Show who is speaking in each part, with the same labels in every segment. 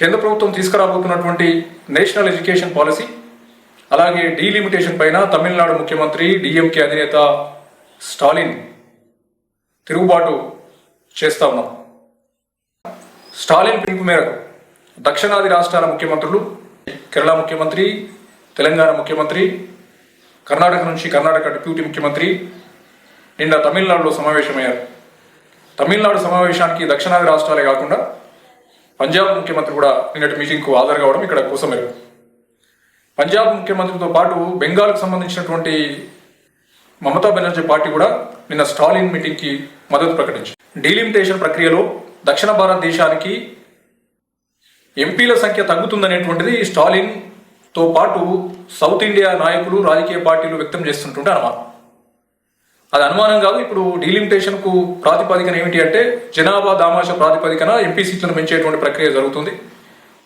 Speaker 1: కేంద్ర ప్రభుత్వం తీసుకురాబోతున్నటువంటి నేషనల్ ఎడ్యుకేషన్ పాలసీ అలాగే డీలిమిటేషన్ పైన తమిళనాడు ముఖ్యమంత్రి డిఎంకే అధినేత స్టాలిన్ తిరుగుబాటు చేస్తా ఉన్నాం. స్టాలిన్ పిలుపు మేరకు దక్షిణాది రాష్ట్రాల ముఖ్యమంత్రులు కేరళ ముఖ్యమంత్రి తెలంగాణ ముఖ్యమంత్రి కర్ణాటక నుంచి కర్ణాటక డిప్యూటీ ముఖ్యమంత్రి నిన్న తమిళనాడులో సమావేశమయ్యారు. తమిళనాడు సమావేశానికి దక్షిణాది రాష్ట్రాలే కాకుండా పంజాబ్ ముఖ్యమంత్రి కూడా నిన్నటి మీటింగ్కు హాజరు కావడం ఇక్కడ కోసమే పంజాబ్ ముఖ్యమంత్రితో పాటు బెంగాల్కు సంబంధించినటువంటి మమతా బెనర్జీ పార్టీ కూడా నిన్న స్టాలిన్ మీటింగ్కి మద్దతు ప్రకటించింది. డీలిమిటేషన్ ప్రక్రియలో దక్షిణ భారతదేశానికి ఎంపీల సంఖ్య తగ్గుతుందనేటువంటిది స్టాలిన్తో పాటు సౌత్ ఇండియా నాయకులు రాజకీయ పార్టీలు వ్యక్తం చేస్తుంటుంటే అనుమానం. అది అనుమానం కాదు. ఇప్పుడు డీలిమిటేషన్కు ప్రాతిపదికన ఏమిటి అంటే జనాభా దామాష ప్రాతిపదికన ఎంపీ సీట్లను పెంచేటువంటి ప్రక్రియ జరుగుతుంది.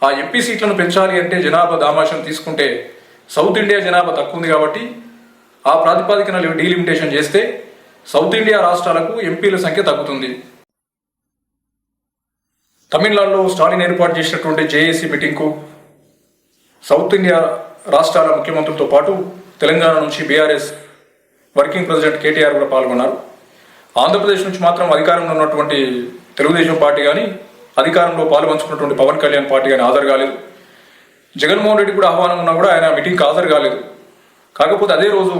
Speaker 1: ఆ ఎంపీ సీట్లను పెంచాలి అంటే జనాభా దామాషను తీసుకుంటే సౌత్ ఇండియా జనాభా తక్కువ ఉంది కాబట్టి ఆ ప్రాతిపదికన డీలిమిటేషన్ చేస్తే సౌత్ ఇండియా రాష్ట్రాలకు ఎంపీల సంఖ్య తగ్గుతుంది. తమిళనాడులో స్టాలిన్ ఏర్పాటు చేసినటువంటి జేఏసీ మీటింగ్కు సౌత్ ఇండియా రాష్ట్రాల ముఖ్యమంత్రులతో పాటు తెలంగాణ నుంచి బీఆర్ఎస్ వర్కింగ్ ప్రెసిడెంట్ కేటీఆర్ కూడా పాల్గొన్నారు. ఆంధ్రప్రదేశ్ నుంచి మాత్రం అధికారంలో ఉన్నటువంటి తెలుగుదేశం పార్టీ కానీ అధికారంలో పాల్పంచుకున్నటువంటి పవన్ కళ్యాణ్ పార్టీ కానీ హాజరు కాలేదు. జగన్మోహన్ రెడ్డి కూడా ఆహ్వానం ఉన్నా కూడా ఆయన మీటింగ్కి హాజరు కాలేదు. కాకపోతే అదే రోజు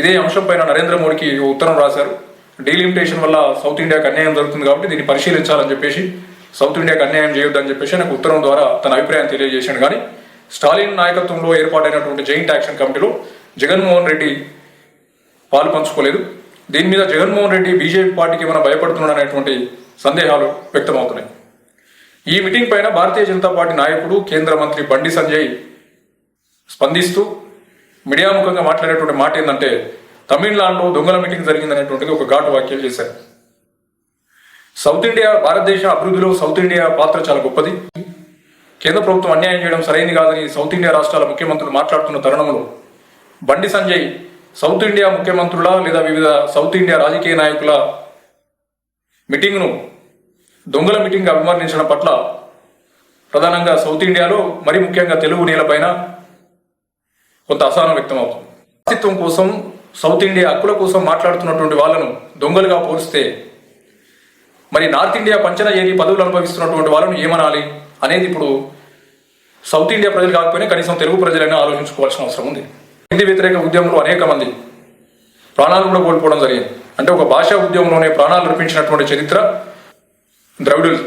Speaker 1: ఇదే అంశంపైన నరేంద్ర మోడీకి ఉత్తరం రాశారు. డీలిమిటేషన్ వల్ల సౌత్ ఇండియాకి అన్యాయం జరుగుతుంది కాబట్టి దీన్ని పరిశీలించాలని చెప్పేసి సౌత్ ఇండియాకి అన్యాయం చేయొద్దని చెప్పేసి నాకు ఉత్తరం ద్వారా తన అభిప్రాయం తెలియజేశాడు. కానీ స్టాలిన్ నాయకత్వంలో ఏర్పాటైనటువంటి జైంట్ యాక్షన్ కమిటీలో జగన్మోహన్ రెడ్డి పాలు పంచుకోలేదు. దీని మీద జగన్మోహన్ రెడ్డి బీజేపీ పార్టీకి ఏమైనా భయపడుతున్నాడనేటువంటి సందేహాలు వ్యక్తమవుతున్నాయి. ఈ మీటింగ్ పైన భారతీయ జనతా పార్టీ నాయకుడు కేంద్ర మంత్రి బండి సంజయ్ స్పందిస్తూ మీడియా ముఖంగా మాట్లాడేటువంటి మాట ఏంటంటే తమిళనాడులో దొంగల మీటింగ్ జరిగిందనేటువంటిది ఒక ఘాటు వ్యాఖ్యలు చేశారు. సౌత్ ఇండియా భారతదేశ అభివృద్ధిలో సౌత్ ఇండియా పాత్ర చాలా గొప్పది. కేంద్ర ప్రభుత్వం అన్యాయం చేయడం సరైంది కాదని సౌత్ ఇండియా రాష్ట్రాల ముఖ్యమంత్రులు మాట్లాడుతున్న తరుణంలో బండి సంజయ్ సౌత్ ఇండియా ముఖ్యమంత్రుల లేదా వివిధ సౌత్ ఇండియా రాజకీయ నాయకుల మీటింగ్ను దొంగల మీటింగ్ అభివర్ణించడం పట్ల ప్రధానంగా సౌత్ ఇండియాలో మరి ముఖ్యంగా తెలుగు నేలపైన కొంత అసహనం వ్యక్తమవుతుంది. అస్తిత్వం కోసం సౌత్ ఇండియా హక్కుల కోసం మాట్లాడుతున్నటువంటి వాళ్ళను దొంగలుగా పోలిస్తే మరి నార్త్ ఇండియా పంచన ఏరి పదవులు అనుభవిస్తున్నటువంటి వాళ్ళను ఏమనాలి అనేది ఇప్పుడు సౌత్ ఇండియా ప్రజలు కాకపోయినా కనీసం తెలుగు ప్రజలైనా ఆలోచించుకోవాల్సిన అవసరం ఉంది. హిందీ వ్యతిరేక ఉద్యమంలో అనేక మంది ప్రాణాలు కూడా కోల్పోవడం జరిగింది. అంటే ఒక భాషా ఉద్యమంలోనే ప్రాణాలు నడిపించినటువంటి చరిత్ర ద్రవిడులు.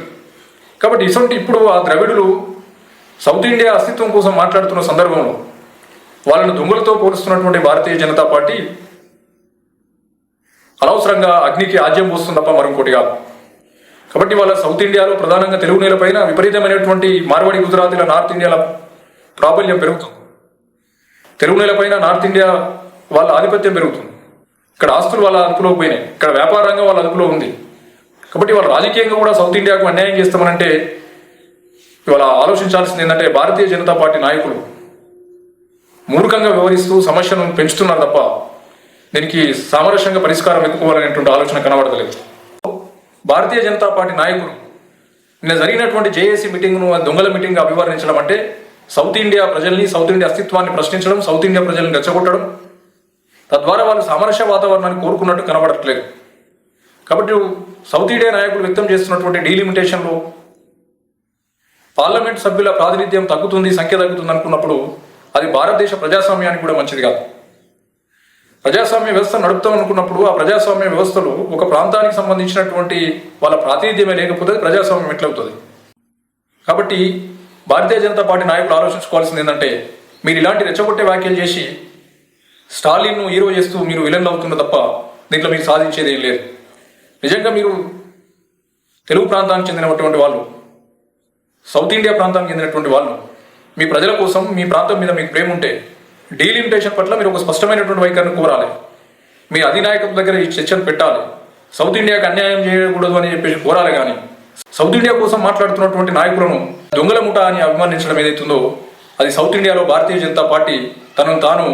Speaker 1: కాబట్టి ఇటువంటి ఇప్పుడు ఆ ద్రవిడులు సౌత్ ఇండియా అస్తిత్వం కోసం మాట్లాడుతున్న సందర్భంలో వాళ్ళను దొంగలతో పోలుస్తున్నటువంటి భారతీయ జనతా పార్టీ అనవసరంగా అగ్నికి ఆజ్యం పోస్తుంది తప్ప మరొకటి కాదు. కాబట్టి వాళ్ళ సౌత్ ఇండియాలో ప్రధానంగా తెలుగు నేలపైన విపరీతమైనటువంటి మార్వాడి గుజరాతీల నార్త్ ఇండియాల ప్రాబల్యం పెరుగుతుంది. తెలుగు నేలపైన నార్త్ ఇండియా వాళ్ళ ఆధిపత్యం పెరుగుతుంది. ఇక్కడ ఆస్తులు వాళ్ళ అదుపులో పోయినాయి. ఇక్కడ వ్యాపార రంగం వాళ్ళ అదుపులో ఉంది. కాబట్టి వాళ్ళు రాజకీయంగా కూడా సౌత్ ఇండియాకు అన్యాయం చేస్తామనంటే ఇవాళ ఆలోచించాల్సింది ఏంటంటే భారతీయ జనతా పార్టీ నాయకులు మూర్ఖంగా వ్యవహరిస్తూ సమస్యను పెంచుతున్నారు తప్ప దీనికి సామరస్యంగా పరిష్కారం వెతుకోవాలనేటువంటి ఆలోచన కనబడతలేదు. భారతీయ జనతా పార్టీ నాయకులు నిన్న జరిగినటువంటి జేఏసీ మీటింగ్ను దొంగల మీటింగ్ అభివర్ణించడం అంటే సౌత్ ఇండియా ప్రజల్ని సౌత్ ఇండియా అస్తిత్వాన్ని ప్రశ్నించడం సౌత్ ఇండియా ప్రజల్ని రెచ్చగొట్టడం. తద్వారా వాళ్ళు సామరస్య వాతావరణాన్ని కోరుకున్నట్టు కనబడట్లేదు. కాబట్టి సౌత్ ఇండియా నాయకులు వ్యక్తం చేస్తున్నటువంటి డీలిమిటేషన్లో పార్లమెంట్ సభ్యుల ప్రాతినిధ్యం తగ్గుతుంది సంఖ్య తగ్గుతుంది అనుకున్నప్పుడు అది భారతదేశ ప్రజాస్వామ్యానికి కూడా మంచిది కాదు. ప్రజాస్వామ్య వ్యవస్థ నడుపుతాం అనుకున్నప్పుడు ఆ ప్రజాస్వామ్య వ్యవస్థలు ఒక ప్రాంతానికి సంబంధించినటువంటి వాళ్ళ ప్రాతినిధ్యమే లేకపోతే ప్రజాస్వామ్యం ఎట్లవుతుంది? కాబట్టి భారతీయ జనతా పార్టీ నాయకులు ఆలోచించుకోవాల్సింది ఏంటంటే మీరు ఇలాంటి రెచ్చగొట్టే వ్యాఖ్యలు చేసి స్టాలిన్ను హీరో చేస్తూ మీరు విలన్లు అవుతున్న తప్ప దీంట్లో మీరు సాధించేది ఏం లేదు. నిజంగా మీరు తెలుగు ప్రాంతానికి చెందినటువంటి వాళ్ళు సౌత్ ఇండియా ప్రాంతానికి చెందినటువంటి వాళ్ళు మీ ప్రజల కోసం మీ ప్రాంతం మీద మీకు ప్రేమ ఉంటే డీలిమిటేషన్ పట్ల మీరు ఒక స్పష్టమైనటువంటి వైఖరిని కోరాలి. మీ అధినాయకత్వం దగ్గర ఈ చర్చను పెట్టాలి. సౌత్ ఇండియాకి అన్యాయం చేయకూడదు అని చెప్పేసి కోరాలి కానీ సౌత్ ఇండియా కోసం మాట్లాడుతున్నటువంటి నాయకులను దొంగల ముఠ అని అభిమానించడం ఏదైతుందో అది సౌత్ ఇండియాలో భారతీయ జనతా పార్టీ తనను తాను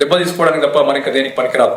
Speaker 1: దెబ్బతీసుకోవడానికి తప్ప మనకి దేనికి పనికిరాదు.